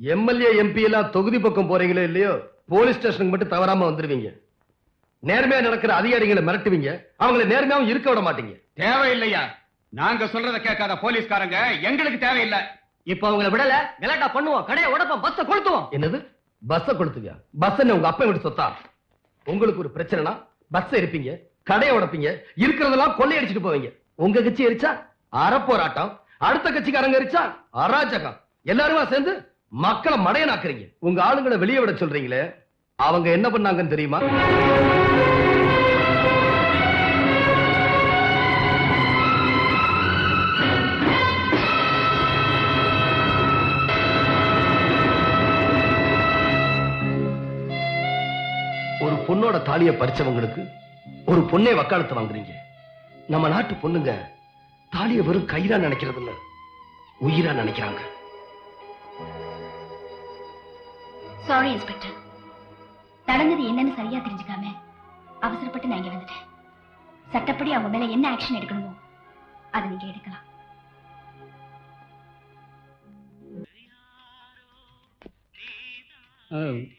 MLA MP எல்லாம் தொகுதி பக்கம் போறீங்களோ இல்லையோ போலீஸ் ஸ்டேஷனுக்கு மட்டும் தவறாம வந்துருவீங்க. நேர்மையா நடக்கிற அதிகாரிகளை மிரட்டுவீங்க. அவங்கள நேர்மையாவும் இருக்க விட மாட்டீங்க. தேவையில்லையா? நாங்க சொல்றத கேட்காத போலீஸ்காரங்க எங்களுக்கு தேவையில்லை. இப்ப அவங்கள விடல கலாட்டா பண்ணுவோம் கடையை உடப்போம் பஸ்ஸ கொளுத்துவோம். என்னது? பஸ்ஸ கொடுத்துவியா பஸ் உங்க அப்பா வீட்டு சொத்தா? உங்களுக்கு ஒரு பிரச்சனைனா பஸ் இருப்பீங்க கடையை உடைப்பீங்க இருக்கிறதெல்லாம் கொள்ளையடிச்சிட்டு போவீங்க. உங்க கட்சி எரிச்சா? அறப்போராட்டம். அடுத்த கட்சிக்காரங்க எரிச்சா? அராஜகம். எல்லாருமா சேர்ந்து மக்களை மடையனாக்குறீங்க. உங்க ஆளுங்களை வெளியே விட சொல்றீங்களே அவங்க என்ன பண்ணாங்கன்னு தெரியுமா? ஒரு பொண்ணோட தாலியை பறிச்சவங்களுக்கு ஒரு பொண்ணே வக்காலத்து வாங்குறீங்க. நம்ம நாட்டு பொண்ணுங்க தாலியை வெறும் கயிறா நினைக்கிறது இல்ல உயிரா நினைக்கிறாங்க. சாரி இன்ஸ்பெக்டர் நடந்தது என்னன்னு சரியா தெரிஞ்சுக்காம அவசரப்பட்டு நான் இங்க வந்துட்டேன். சட்டப்படி அவங்க மேல என்ன ஆக்ஷன் எடுக்கணுமோ அதை நீங்க எடுக்கலாம்.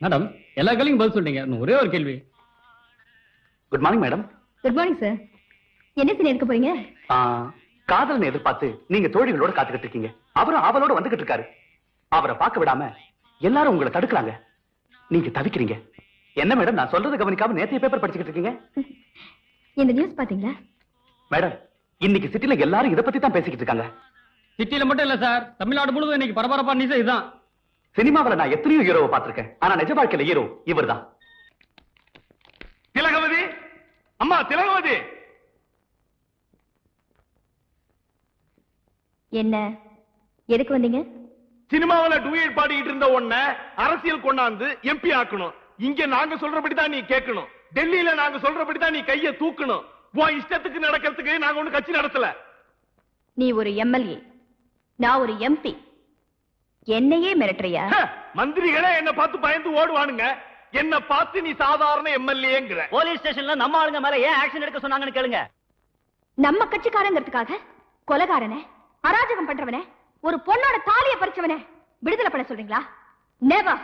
மேடம் எல்லா கேள்வியும் பதில் சொல்லிட்டீங்க இன்னும் ஒரே ஒரு கேள்வி. Good morning madam good morning sir என்ன சீன் எடுக்க போறீங்க? காதலனை எதிர்பார்த்து நீங்க தோழிகளோட காத்துக்கிட்டு இருக்கீங்க. அவரும் அவளோட வந்துகிட்டு இருக்காரு. அவரை பார்க்க விடாம எல்லாரும் உங்களை தடுக்கலாங்க. நீங்க தவிக்கிறீங்க. என்ன மேடம் நான் சொல்றது கவனிக்காம நேத்திய பேப்பர் படிச்சுக்கிட்டு இருக்கீங்க? இந்த நியூஸ் பாத்தீங்களா? மேடம் இன்னைக்கு சிட்டில எல்லாரும் இத பத்தி தான் பேசிக்கிட்டு இருக்காங்க. சிட்டியில மட்டும் இல்ல சார் தமிழ்நாடு முழுவதும் இன்னைக்கு பரபரப்பா நியூஸ் இதுதான் சினிமாவுல நான் எத்தனையோ ஹீரோவை பார்த்திருக்கேன். ஆனா நிஜ வாழ்க்கையில ஹீரோ இவர்தான். திலகவதி? அம்மா திலகவதி? என்ன? எதுக்கு வந்தீங்க? சினிமாவுல டூயட் பாடிக்கிட்டு இருந்த உன்ன அரசியல் கொண்டாந்து எம்பி ஆக்கணும். இங்க நாங்க சொல்றபடி தான் நீ கேட்கணும். டெல்லியில நாங்க சொல்றபடி தான் நீ கைய தூக்கணும். உன் இஷ்டத்துக்கு நடக்கிறதுக்கு நாங்க ஒண்ணு கட்சி நடத்தல. நீ ஒரு எம்எல்ஏ நான் ஒரு எம்பி என்னையே மிரட்டுறியா? மந்திரிகளே என்ன பார்த்து பயந்து ஓடுவானுங்க. என்ன பார்த்து நீ சாதாரண எம்எல்ஏங்கிற போலீஸ் ஸ்டேஷன்ல நம்ம ஆளுங்க மேல ஏன் ஆக்ஷன் எடுக்க சொன்னாங்கன்னு கேளுங்க. நம்ம கட்சிக்காரங்கிறதுக்காக கொலகாரனை அராஜகம் பண்றவனே ஒரு பொண்ணோட தாலியை பறிச்சவனே விடுதலை பண்ண சொல்றீங்களா? நெவர்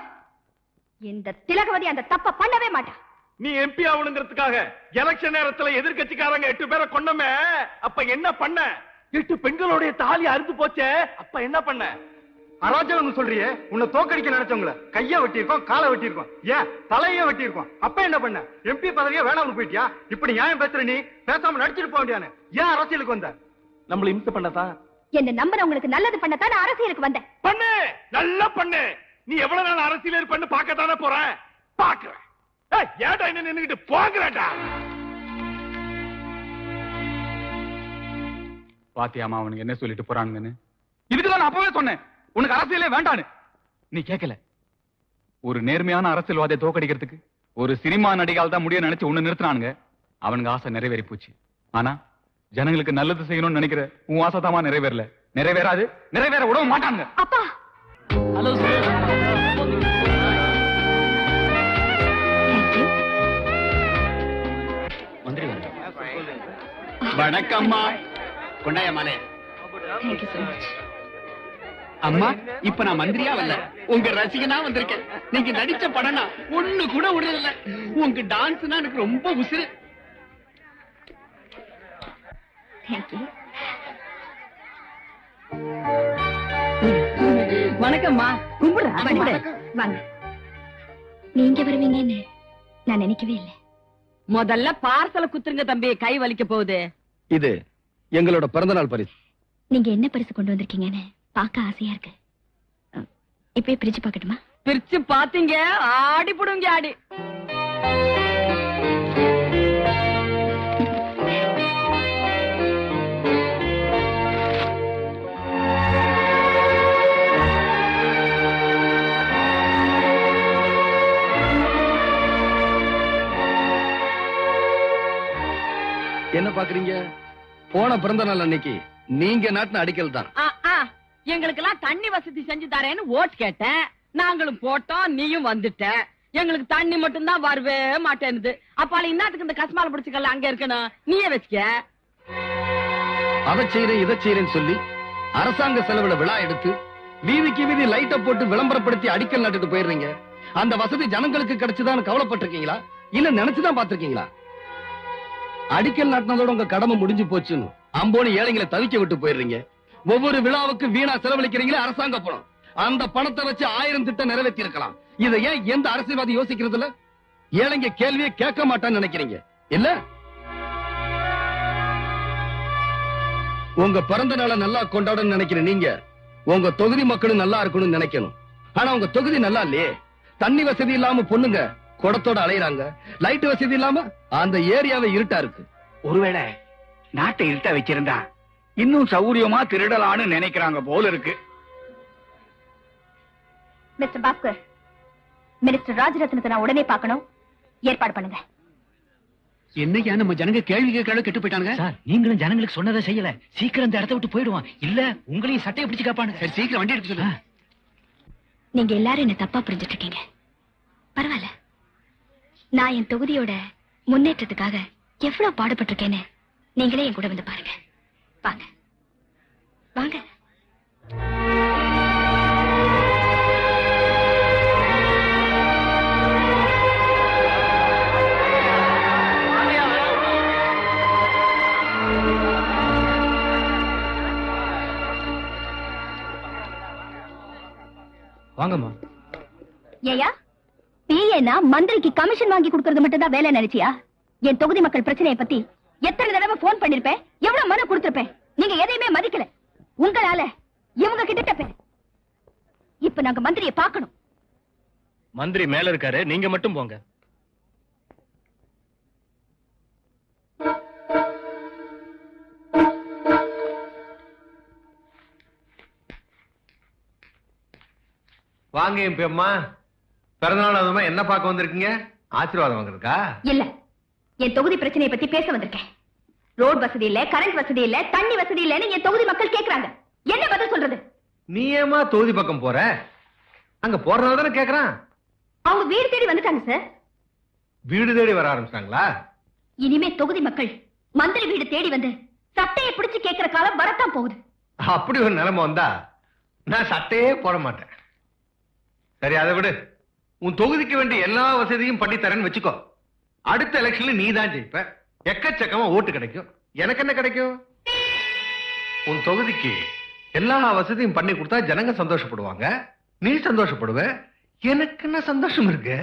இந்த திலகவதி அந்த தப்ப பண்ணவே மாட்டா. நீ எம்பி ஆகணுங்கிறதுக்காக எலெக்ஷன் நேரத்துல எதிர்க்கட்சிக்காரங்க எட்டு பேரை கொண்டமே அப்ப என்ன பண்ண? எட்டு பெண்களுடைய தாலி அறுந்து போச்சே அப்ப என்ன பண்ண? அராஜகம் சொல்றியே உன்னை தோக்கடிக்க நினைச்சவங்கள கைய வெட்டியிருக்கோம் காலை வெட்டியிருக்கோம். ஏன்? தலையே வெட்டியிருக்கோம். அப்ப என்ன பண்ண? எம்பி பதவியே வேணாம்னு போயிட்டியா? இப்படி நியாயம் பேசுற நீ பேசாம நடிச்சிட்டு போக வேண்டியானு ஏன் அரசியலுக்கு வந்த? நம்மள இம்சை பண்ணதா? என்ன நம்புறவங்களுக்கு நல்லது பண்ணத்தான் அரசியலுக்கு வந்தேன். பண்ணு! நல்லா பண்ணு! நீ எவ்வளவு நாள் அரசியல் இருப்பன்னு பார்க்கத்தானே போறேன் பாக்குறேன் ஏய், ஏன்டா என்ன நின்னுகிட்டு போங்கடா பாத்தியாமா அவனுக்கு என்ன சொல்லிட்டு போறானுங்கன்னு இதுக்குதான் நான் அப்பவே சொன்னேன். உனக்கு அரசியலே வேண்டான்னு. நீ கேட்கல ஒரு நேர்மையான அரசியல்வாதியை தோக்கடிக்கிறதுக்கு ஒரு சினிமா நடிகால் தான் முடிய நினைச்சு உன்னை நிறுத்தினானுங்க. அவனுக்கு ஆசை நிறைவேறி போச்சு. ஆனா ஜனங்களுக்கு நல்லது செய்யணும்னு நினைக்கிற உன் ஆசை தாமா நிறைவேறல. நிறைவேறாது நிறைவேற விட மாட்டானுங்க. அப்பா! ஹலோ சார் வணக்கம்மா. கொண்டாய மாலே. தேங்க்யூ so மச் அம்மா இப்ப நான் மந்திரியா வரல. உங்க ரசிகனா வந்திருக்கேன். நீங்க நடிச்ச படம்னா ஒண்ணு கூட விடல. உங்க டான்ஸ்னா எனக்கு ரொம்ப உசுறு. தேங்க்யூ வணக்கம்மா. கும்பிடுறா கும்பிடு. வாங்க. நீங்க வருவீங்கன்னு நான் நினைக்கவே இல்லை. முதல்ல பார்சல குத்துருங்க தம்பி கை வலிக்க போகுது. இது எங்களோட பிறந்தநாள் பரிசு. நீங்க என்ன பரிசு கொண்டு வந்திருக்கீங்கன்னு பார்க்க ஆசையா இருக்கு. இப்பயே பிரிச்சு பார்க்கட்டுமா? பிரிச்சு பாத்தீங்க ஆடி புடுங்க ஆடி. பாக்குறீங்க போன பிறந்த நாள் அன்னைக்கு நீங்க நாட்டின அடிக்கல் தான். ஆ, எங்களுக்கெல்லாம் தண்ணி வசதி செஞ்சு தரேன்னு ஓட் கேட்டேன். நாங்களும் போட்டோம் நீயும் வந்துட்ட. எங்களுக்கு தண்ணி மட்டும் தான் வரவே மாட்டேனுது அப்பால இன்னத்துக்கு இந்த கஸ்மால பிடிச்சுக்கல அங்க இருக்கணும்? நீயே வச்சுக்க. அதை செய்யறேன் இதை செய்யறேன்னு சொல்லி அரசாங்க செலவுல விழா எடுத்து வீதிக்கு வீதி லைட்ட போட்டு விளம்பரப்படுத்தி அடிக்கல் நட்டுட்டு போயிடுறீங்க. அந்த வசதி ஜனங்களுக்கு கிடைச்சுதான் கவலைப்பட்டிருக்கீங்களா? இல்ல நினைச்சுதான் பாத்திருக்கீங்களா அடிக்கல் நாட்டினதோட உங்க கடமை முடிஞ்சு போச்சுன்னு அம்போனி ஏழைங்களை தவிக்க விட்டு போயிடுறீங்க. ஒவ்வொரு விழாவுக்கு வீணா செலவழிக்கிறீங்களே அரசாங்க பணம் அந்த பணத்தை வச்சு ஆயிரம் திட்டம் நிறைவேற்றி இருக்கலாம் இதை ஏன் எந்த அரசியல்வாதி யோசிக்கிறது இல்ல ஏழைங்க கேள்வியே கேட்க மாட்டான்னு நினைக்கிறீங்க. இல்ல? உங்க பிறந்த நாளை நல்லா கொண்டாடணும்னு நினைக்கிற நீங்க உங்க தொகுதி மக்களும் நல்லா இருக்கணும்னு நினைக்கணும். ஆனா உங்க தொகுதி நல்லா இல்லையே. தண்ணி வசதி இல்லாம பொண்ணுங்க குடத்தோட அலையறாங்க. லைட் வசதி இல்லாம அந்த ஏரியாவை இருட்டா இருக்கு. ஒருவேளை நாட்டை இருட்ட வச்சிருந்தா இன்னும் சௌரியமா திருடலான்னு நினைக்கிறாங்க போல இருக்கு. மிஸ்டர் பாஸ்கர் மினிஸ்டர் ராஜரத்னத்தை நான் உடனே பார்க்கணும். ஏற்பாடு பண்ணுங்க. என்னையா நம்ம ஜனங்க கேள்வி கேட்கறாலும் கெட்டு போயிட்டாங்க சார் நீங்களும் ஜனங்களுக்கு சொன்னதை செய்யல. சீக்கிரம் இந்த இடத்த விட்டு போயிடுவான். இல்ல உங்களையும் சட்டையை பிடிச்சு காப்பானுங்க சரி சீக்கிரம் வண்டி எடுக்க சொல்லு. நீங்க எல்லாரும் என்ன தப்பா புரிஞ்சுட்டு இருக்கீங்க பரவாயில்ல. நான் என் தொகுதியோட முன்னேற்றத்துக்காக எவ்வளவு பாடுபட்டிருக்கேன்னு நீங்களே என் கூட வந்து பாருங்க. வாங்க. வாங்க. வாங்கம்மா. ஏயா? பிஏனா மந்திரிக்கு கமிஷன் வாங்கி கொடுக்கறது மட்டும் தான் வேலை நினைச்சியா? என் தொகுதி மக்கள் பிரச்சனையை பத்தி எத்தனை தடவை போன் பண்ணிருப்பேன்? எவ்வளவு மனு கொடுத்திருப்பேன்? நீங்க எதையுமே மதிக்கல. உங்களால இவங்க கிட்ட தப்பேன் இப்ப நாங்க மந்திரியை பார்க்கணும். மந்திரி மேல இருக்காரு நீங்க மட்டும் போங்க. வாங்க எம்பி அம்மா பிறந்தநாள் அதுமா என்ன பார்க்க வந்திருக்கீங்க? ஆசீர்வாதம் வாங்குறதுக்கா? இல்ல. என் தொகுதி பிரச்சனையை பத்தி பேச வந்திருக்கேன். ரோட் வசதி இல்ல கரண்ட் வசதி இல்ல தண்ணி வசதி இல்லன்னு என் தொகுதி மக்கள் கேக்குறாங்க. என்ன பதில் சொல்றது? நீ ஏமா தொகுதி பக்கம் போற? அங்க போறதுனால தானே கேக்குறான். அவங்க வீடு தேடி வந்துட்டாங்க சார் வீடு தேடி வர ஆரம்பிச்சிட்டாங்களா? இனிமே தொகுதி மக்கள் மந்திரி வீடு தேடி வந்து சட்டையை பிடிச்சு கேக்குற காலம் வரத்தான் போகுது. அப்படி ஒரு நிலைமை வந்தா நான் சட்டையே போட மாட்டேன். சரி அதை விடு. உன் தொகுதிக்கு வேண்டிய எல்லா வசதியும் பண்ணி தரேன்னு வச்சுக்கோ. அடுத்த எலெக்ஷன்ல நீ தான் ஜெயிப்ப. எக்கச்சக்கமா ஓட்டு கிடைக்கும். எனக்கு என்ன கிடைக்கும்? உன் தொகுதிக்கு எல்லா வசதியும் பண்ணி கொடுத்தா ஜனங்க சந்தோஷப்படுவாங்க. நீ சந்தோஷப்படுவ? எனக்கு என்ன சந்தோஷம் இருக்கு?